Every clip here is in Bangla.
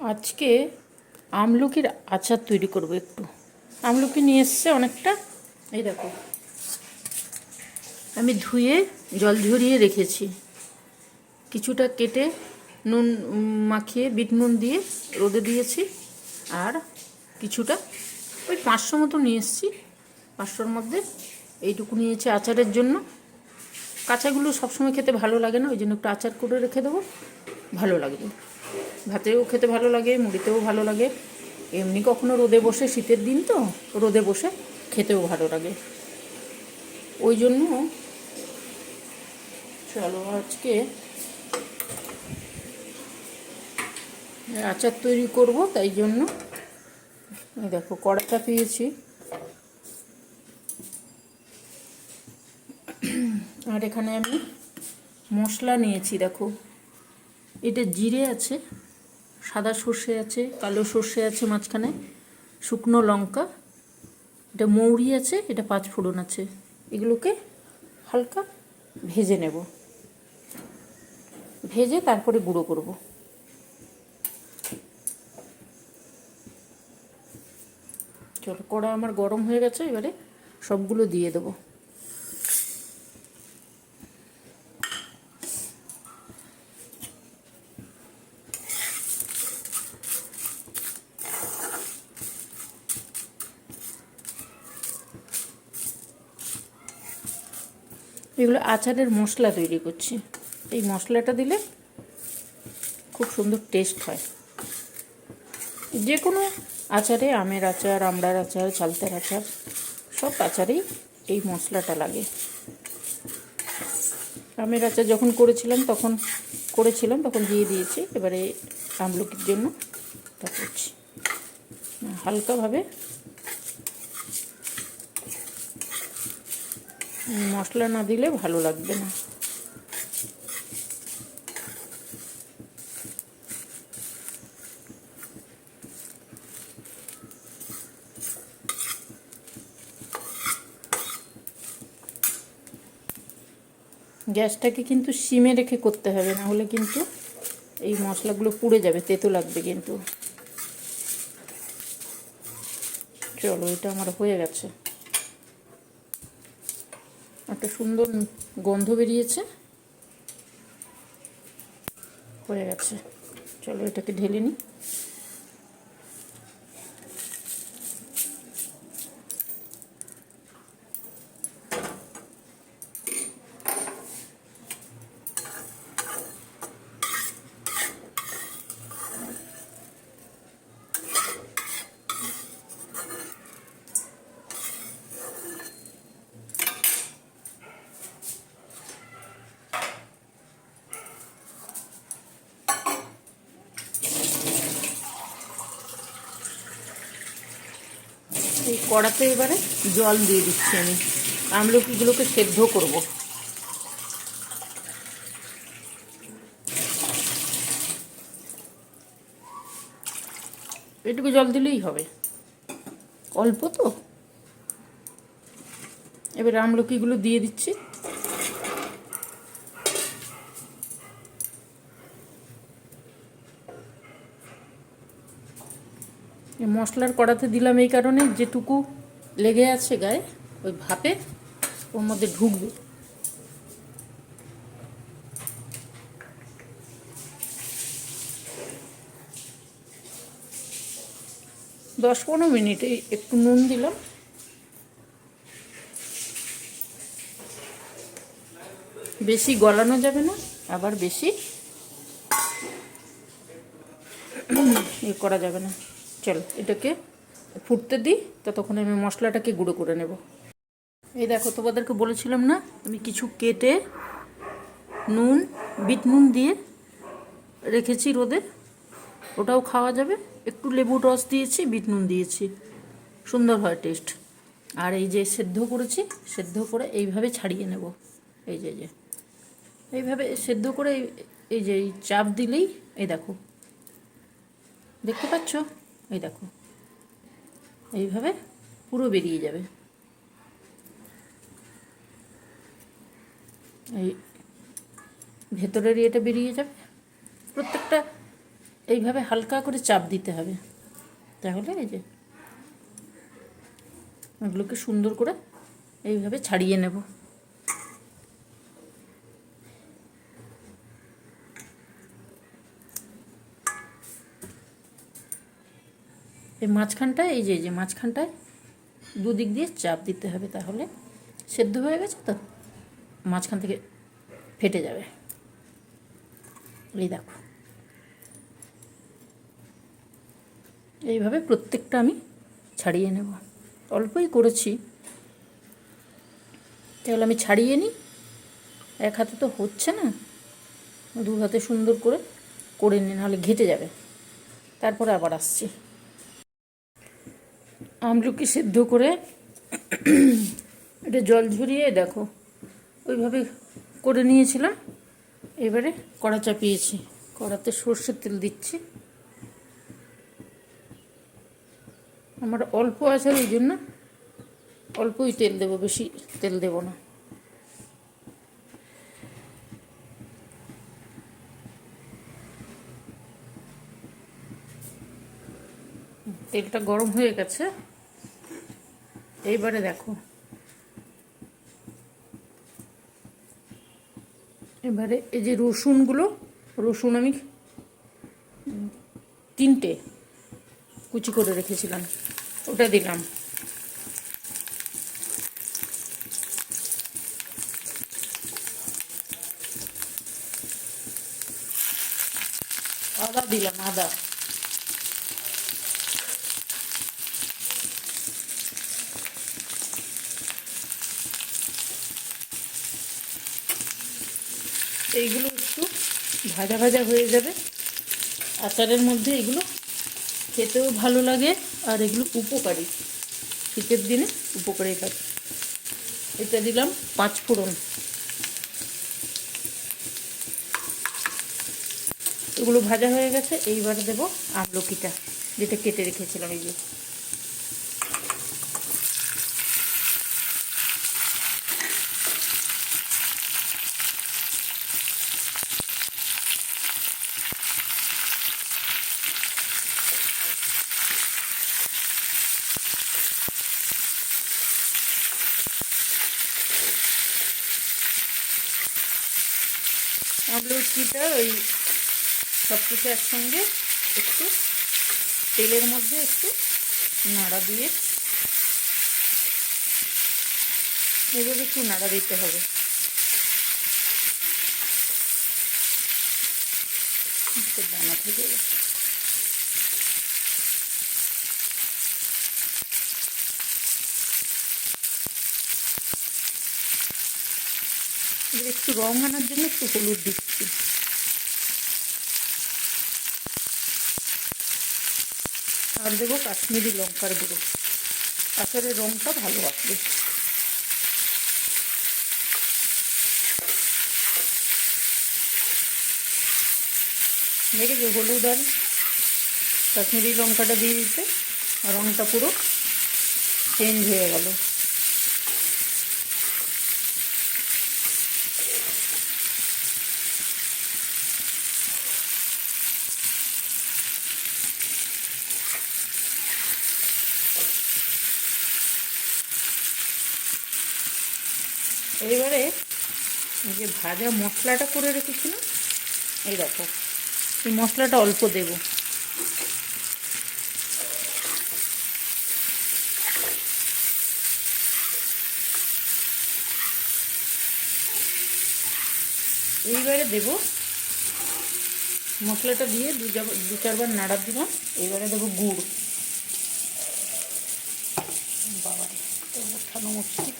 আজকে আমলকির আচার তৈরি করব একটু। আমলকি নিয়ে এসছে অনেকটা। এই দেখো। আমি ধুয়ে জল ঝরিয়ে রেখেছি। কিছুটা কেটে নুন মাখিয়ে, বিট নুন দিয়ে রোদে দিয়েছি। আর কিছুটা ওই পাঁচশো মতো নিয়ে এসেছি। পাঁচশোর মধ্যে এইটুকু নিয়েছি আচারের জন্য। কাঁচাগুলো সবসময় খেতে ভালো লাগে না, ওই জন্য একটু আচার করে রেখে দেবো। ভালো লাগবে। ভাতেও খেতে ভালো লাগে, মুড়িতেও ভালো লাগে। এমনি কখনো রোদে বসে, শীতের দিন তো, রোদে বসে খেতেও ভালো লাগে। ওই জন্য চলো আজকে আচার তৈরি করব, তাই জন্য দেখো কড়াটা পেয়েছি। আর এখানে আমি মশলা নিয়েছি, দেখো। এটা জিরে আছে। সাদা সর্ষে আছে, কালো সর্ষে আছে মাঝখানে, শুকনো লঙ্কা, এটা মৌরি আছে, এটা পাঁচ ফোড়ন আছে। এগুলোকে হালকা ভেজে নেব। ভেজে তারপরে গুঁড়ো করব। চলো, কড়া আমার গরম হয়ে গেছে, এবারে সবগুলো দিয়ে দেবো। এগুলো আচারের মশলা তৈরি করছি। এই মশলাটা দিলে খুব সুন্দর টেস্ট হয়। যে কোনো আচারে আমের আচার, আমড়ার আচার, চালতার আচার, সব আচারেই এই মশলাটা লাগে। আমের আচার যখন করেছিলাম তখন করেছিলাম, তখন দিয়ে দিয়েছি। এবারে আমলকির জন্য তা করছি। হালকাভাবে মশলা না দিলে ভালো লাগবে না। গ্যাসটাকে কিন্তু সিমে রেখে করতে হবে, না হলে কিন্তু এই মশলাগুলো পুড়ে যাবে, তেতো লাগবে কিন্তু। চলো, এটা আমার হয়ে গেছে। একটা সুন্দর গন্ধ বেরিয়েছে। হয়ে গেছে। চলো এটাকে ঢেলে নিই কড়াতে এবারে জল দিয়ে দিচ্ছি আমি। আমলকিগুলোকে সেদ্ধ করব। এটুকু জল দিলেই হবে। অল্প তো। এবার আমলকিগুলো দিয়ে দিচ্ছি। মশলার কড়াতে দিলাম এই কারণে যেটুকু লেগে আছে গায়ে, ওই ভাপে ওর মধ্যে ঢুকবে। দশ পনেরো মিনিটে একটু নুন দিলাম। বেশি গলানো যাবে না, আবার বেশি ইয়ে করা যাবে না। চলো, এটাকে ফুটতে দিই, ততক্ষণ আমি মশলাটাকে গুঁড়ো করে নেব। এই দেখো, তোমাদেরকে বলেছিলাম না, আমি কিছু কেটে নুন, বিট নুন দিয়ে রেখেছি রোদে, ওটাও খাওয়া যাবে। একটু লেবুর রস দিয়েছি, বিট নুন দিয়েছি। সুন্দর হয় টেস্ট আর এই যে সেদ্ধ করেছি, সেদ্ধ করে এইভাবে ছাড়িয়ে নেব। এই যে যে। এইভাবে সেদ্ধ করে এই যে, এই চাপ দিলেই, এই দেখো। দেখতে পাচ্ছ? এই দেখো। এইভাবে পুরো বেরিয়ে যাবে। এই ভেতরের ইয়েটা বেরিয়ে যাবে। প্রত্যেকটা এইভাবে হালকা করে চাপ দিতে হবে। তাহলে এই যে এগুলোকে সুন্দর করে এইভাবে ছাড়িয়ে নেব। এই মাঝখানটায়, এই যে এই যে মাঝখানটায় দুদিক দিয়ে চাপ দিতে হবে তাহলে। সেদ্ধ হয়ে গেছে তো? মাঝখান থেকে ফেটে যাবে। এই দেখো। এইভাবে প্রত্যেকটা আমি ছাড়িয়ে নেব। অল্পই করেছি। তাহলে আমি ছাড়িয়ে নিই। এক হাতে তো হচ্ছে না। দু হাতে সুন্দর করে করে নিই নাহলে ঘেটে যাবে। তারপরে আবার আসছি। আমলকি সেদ্ধ করে এটা জল ঝরিয়ে, দেখো, ওইভাবে করে নিয়েছিলাম। এবারে কড়া চাপিয়েছি। কড়াতে সর্ষের তেল দিচ্ছি। আমার অল্প আছে ওই জন্য অল্পই তেল দেবো, বেশি তেল দেবো না। তেলটা গরম হয়ে গেছে। এইবারে দেখো। এবারে এই যে রসুনগুলো, রসুন আমি তিনটে কুচি করে রেখেছিলাম, ওটা দিলাম। আদা দিলাম, আদা। এইগুলো একটু ভাজা ভাজা হয়ে যাবে। আচারের মধ্যে এগুলো খেতেও ভালো লাগে আর এগুলো উপকারী। শীতের দিনে উপকারী কাজ এটা দিলাম পাঁচ ফোড়ন। এগুলো ভাজা হয়ে গেছে, এইবার দেবো আমলকিটা, যেটা কেটে রেখেছিলাম এই যে। আমলকিটা ওই সব কিছু একসঙ্গে একটু তেলের মধ্যে একটু নাড়া দিয়ে এভাবে একটু নাড়া দিতে হবে। দানা থেকে একটু রং আনার জন্য একটু হলুদ দিচ্ছি আর দেবো কাশ্মীরি লঙ্কার গুঁড়ো। আচারের রঙটা ভালো আসবে। দেখেছি, হলুদ আর কাশ্মীরি লঙ্কাটা দিয়ে দিতে রঙটা পুরো চেঞ্জ হয়ে গেল এবারে এই যে ভাজা মশলাটা করে রেখেছিলাম এই দেখো, এই মশলাটা অল্প দেব। এইবারে দেব মশলাটা দিয়ে দু দু চারবার নাড়া দিলাম। এইবারে দেবো গুড়। বাবা ওঠানো মুশকিল।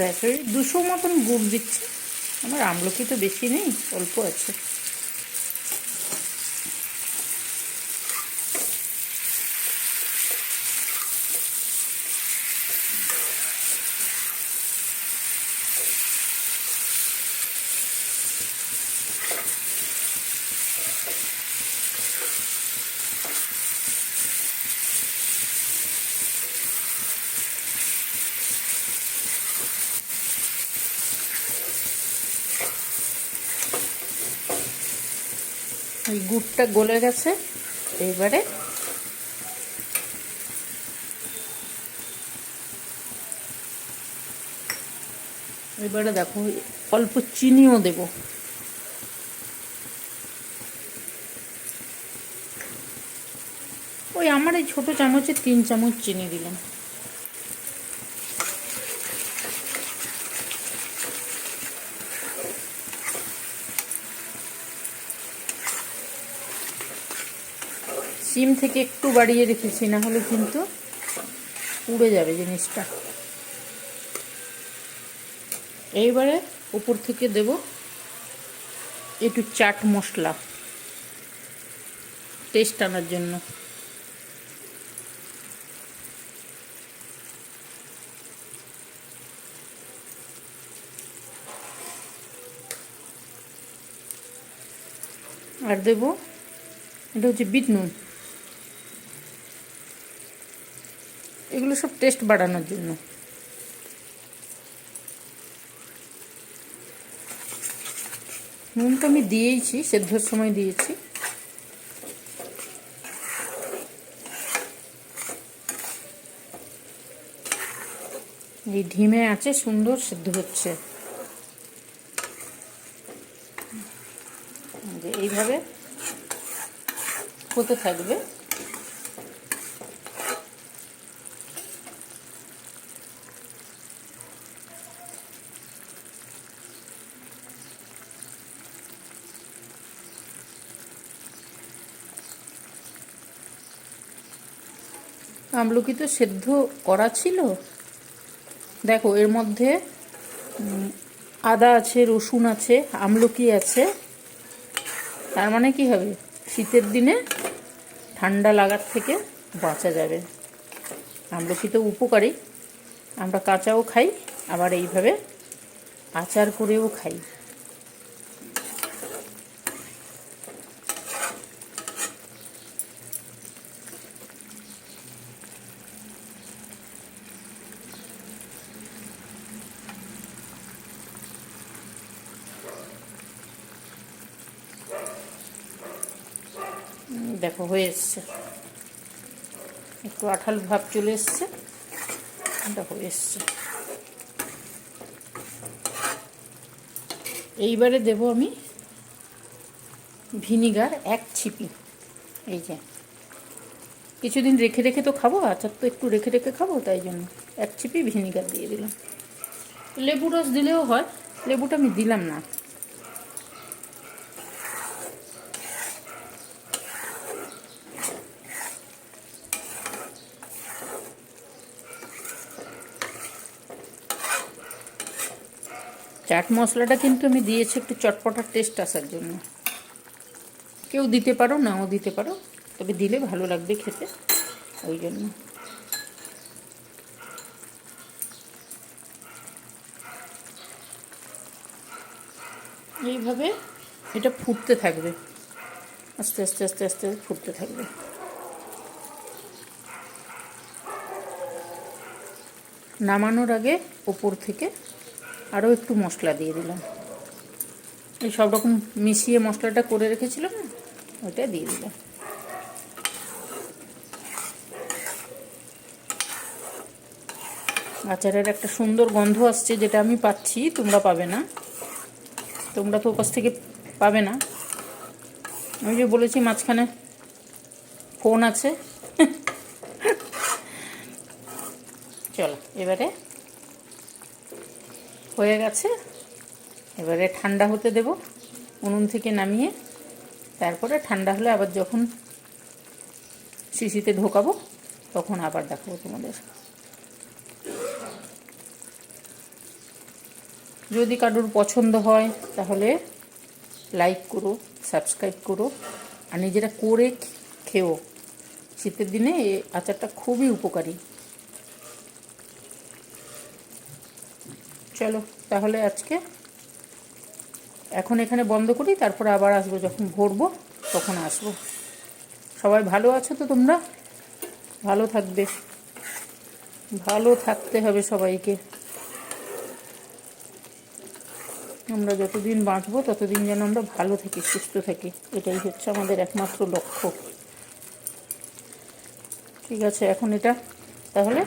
ব্যাস ওই দুশো মতন গুড় দিচ্ছি। আমার আমলকি তো বেশি নেই অল্প আছে। ওই গুড়টা গলে গেছে। এইবারে এবারে দেখো, অল্প চিনিও দেব। ওই আমার এই ছোট চামচে তিন চামচ চিনি দিলাম। সিম থেকে একটু বাড়িয়ে রেখেছি, না হলে কিন্তু উড়ে যাবে জিনিসটা। এইবারে উপর থেকে দেব একটু চাট মশলা টেস্ট আনার জন্য। আর দেব, এটা হচ্ছে বিট নুন। এগুলো সব টেস্ট বাড়ানোর জন্য। নুনটা আমি দিয়েইছি, সেদ্ধর সময় দিয়েছি। এই ঢিমে আছে, সুন্দর সেদ্ধ হচ্ছে। এইভাবে হতে থাকবে। আমলকি তো সেদ্ধ করা ছিল। দেখো, এর মধ্যে আদা আছে, রসুন আছে, আমলকি আছে। তার মানে কি হবে? শীতের দিনে ঠান্ডা লাগার থেকে বাঁচা যাবে। আমলকি তো উপকারী। আমরা কাঁচাও খাই, আবার এইভাবে আচার করেও খাই। দেখো, হয়ে এসছে। একটু আঠাল ভাব চলে এসছে। দেখো এসছে। এইবারে দেব আমি ভিনিগার এক ছিপি। এই যে। কিছুদিন রেখে রেখে তো খাব, আচার তো একটু রেখে রেখে খাব, তাই জন্য এক ছিপি ভিনিগার দিয়ে দিলাম। লেবু রস দিলেও হয়, লেবুটা আমি দিলাম না। চাট মশলাটা কিন্তু আমি দিয়েছি, একটু চটপটার টেস্ট আসার জন্য। কেউ দিতে পারো, নাও দিতে পারো, তবে দিলে ভালো লাগবে খেতে, ওই জন্য। এইভাবে এটা ফুটতে থাকবে, আস্তে আস্তে আস্তে আস্তে ফুটতে থাকবে। নামানোর আগে ওপর থেকে আরও একটু মশলা দিয়ে দিলাম। এই সব রকম মিশিয়ে মশলাটা করে রেখেছিলাম না, ওইটা দিয়ে দিলাম। আচারের একটা সুন্দর গন্ধ আসছে যেটা আমি পাচ্ছি, তোমরা পাবে না। তোমরা তো ওপাশ থেকে পাবে না। আমি যে বলেছি মাঝখানে ফোন আছে। চলো, এবারে হয়ে গেছে। এবারে ঠান্ডা হতে দেব, উনুন থেকে নামিয়ে। তারপরে ঠান্ডা হলে আবার যখন শিশিতে ঢোকাবো, তখন আবার দেখাবো তোমাদের। যদি কারোর পছন্দ হয়, তাহলে লাইক করো, সাবস্ক্রাইব করো। আর নিজেরা করে খেও। শীতের দিনে এই আচারটা খুবই উপকারী। চলো, তাহলে আজকে এখন এখানে বন্ধ করি, তারপরে আবার আসব, যখন ভরবো তখন আসব। সবাই ভালো আছো তো তোমরা? ভালো থাকবে। ভালো থাকতে হবে সবাইকে। আমরা যতদিন বাঁচবো, ততদিন যেন আমরা ভালো থাকি, সুস্থ থাকি। এটাই হচ্ছে আমাদের একমাত্র লক্ষ্য। ঠিক আছে, এখন এটা তাহলে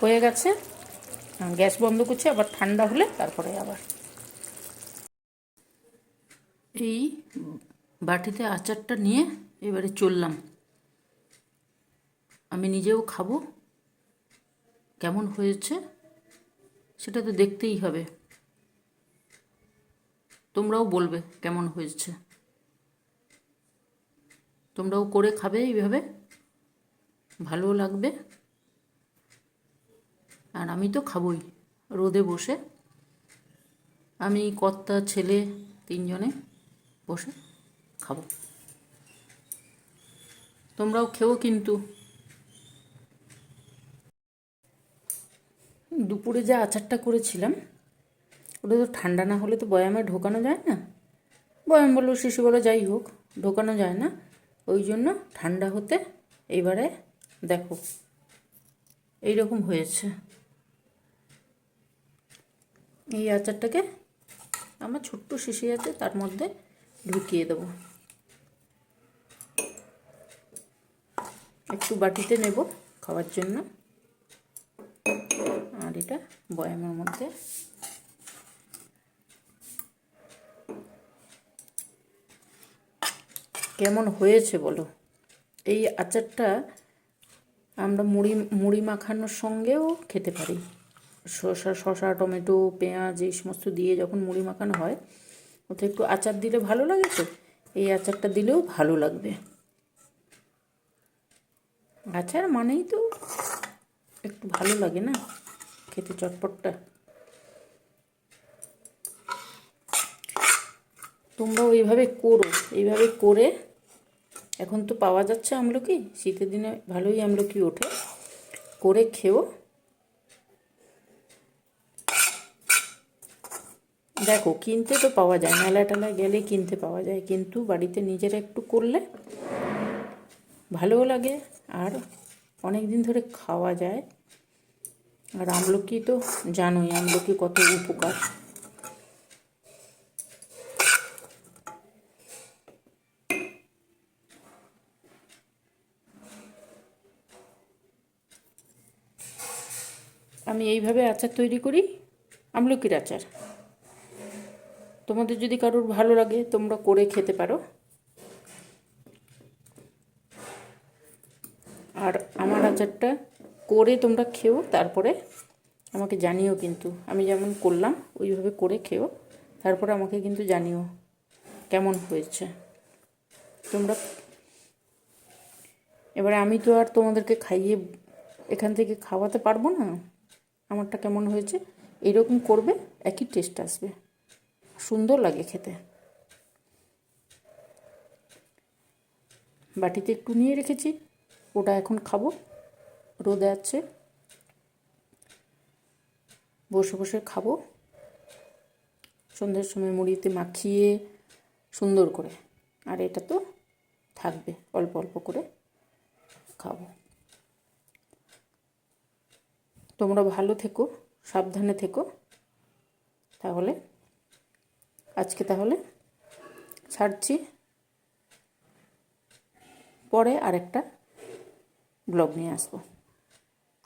হয়ে গেছে। গ্যাস বন্ধ করছি, আবার ঠান্ডা হলে তারপরে আবার। এই বাটিতে আচারটা নিয়ে এবারে চললাম। আমি নিজেও খাব। কেমন হয়েছে সেটা তো দেখতেই হবে। তোমরাও বলবে কেমন হয়েছে। তোমরাও করে খাবে এইভাবে। ভালো লাগবে। আর আমি তো খাবই। রোদে বসে আমি কর্তা, ছেলে তিনজনে বসে খাব। তোমরাও খেও কিন্তু। দুপুরে যে আচারটা করেছিলাম, ওটা তো ঠান্ডা না হলে তো বয়ামে ঢোকানো যায় না। বয়াম বলো, শিশু বলো, যাই হোক, ঢোকানো যায় না। ওই জন্য ঠান্ডা হতে এবারে দেখো। এই রকম হয়েছে। এই আচারটাকে আমার ছোট্ট শিশি আছে, তার মধ্যে ঢুকিয়ে দেবো। একটু বাটিতে নেব খাওয়ার জন্য। আর এটা বয়ামের মধ্যে। কেমন হয়েছে বলো? এই আচারটা আমরা মুড়ি মুড়ি মাখানোর সঙ্গেও খেতে পারি। শসা শসা, টমেটো, পেঁয়াজ, এই সমস্ত দিয়ে যখন মুড়ি মাখানো হয়, ওতে একটু আচার দিলে ভালো লাগে তো? এই আচারটা দিলেও ভালো লাগবে। আচার মানেই তো একটু ভালো লাগে না খেতে চটপটটা? তোমরাও এইভাবে করো, এইভাবে করে এখন তো পাওয়া যাচ্ছে আমলকি, শীতের দিনে ভালোই আমলকি ওঠে। করে খেও। দেখো, কিনতে তো পাওয়া যায় মেলা টেলা গেলে কিনতে পাওয়া যায়, কিন্তু বাড়িতে নিজেরা একটু করলে ভালোও লাগে আর অনেক দিন ধরে খাওয়া যায়। আর আমলকি তো জানোই, আমলকি কত উপকার। আমি এইভাবে আচার তৈরি করি, আমলকির আচার। তোমাদের যদি কারোর ভালো লাগে, তোমরা করে খেতে পারো। আর আমার আচারটা করে তোমরা খেও, তারপরে আমাকে জানিও কিন্তু। আমি যেমন করলাম, ওইভাবে করে খেও। তারপরে আমাকে কিন্তু জানিও কেমন হয়েছে। তোমরা এবারে আমি তো আর তোমাদেরকে খাইয়ে এখান থেকে খাওয়াতে পারব না। আমারটা কেমন হয়েছে? এইরকম করবে, একই টেস্ট আসবে। সুন্দর লাগে খেতে। বাটিতে একটু নিয়ে রেখেছি, ওটা এখন খাব। রোদে আছে। বসে বসে খাব। সন্ধ্যের সময় মুড়িতে মাখিয়ে সুন্দর করে। আর এটা তো থাকবে, অল্প অল্প করে খাব। তোমরা ভালো থেকো, সাবধানে থেকো। তাহলে আজকে তাহলে ছাড়ছি। পরে আরেকটা ব্লগ নিয়ে আসব।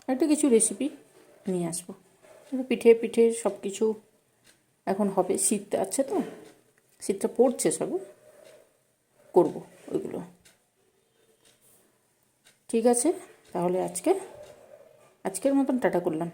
একটা কিছু রেসিপি নিয়ে আসব। পিঠে পিঠে সব কিছু এখন হবে। শীত আছে তো, শীতটা পড়ছে সবে। করব ওইগুলো। ঠিক আছে, তাহলে আজকে, আজকের মতন টাটা করলাম।